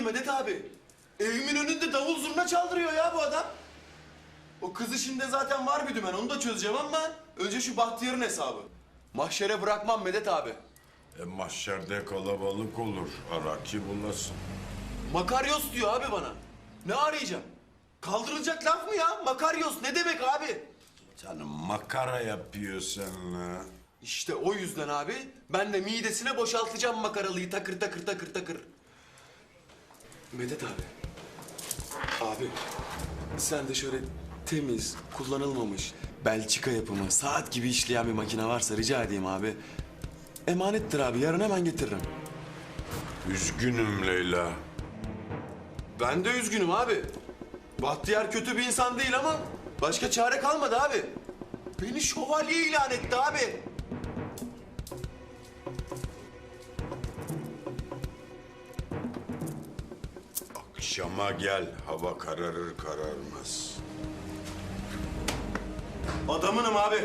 etti Medet abi. Evimin önünde davul zurna çaldırıyor ya bu adam. O kız işinde zaten var bir dümen onu da çözeceğim ama önce şu Bahtiyar'ın hesabı. Mahşere bırakmam Medet abi. E, mahşerde kalabalık olur. Ara ki bulasın. Makaryos diyor abi bana. Ne arayacağım? Kaldırılacak laf mı ya? Makaryos ne demek abi? Canım makara yapıyor seninle. İşte o yüzden abi ben de midesine boşaltacağım makaralıyı takır takır takır takır. Medet abi. Abi sen de şöyle temiz, kullanılmamış, Belçika yapımı, saat gibi işleyen bir makine varsa rica edeyim abi. Emanettir abi yarın hemen getiririm. Üzgünüm Leyla. Ben de üzgünüm abi. Bahtiyar kötü bir insan değil ama başka çare kalmadı abi. Beni şövalye ilan etti abi. Akşama gel. Hava kararır kararmaz. Adamınım abi.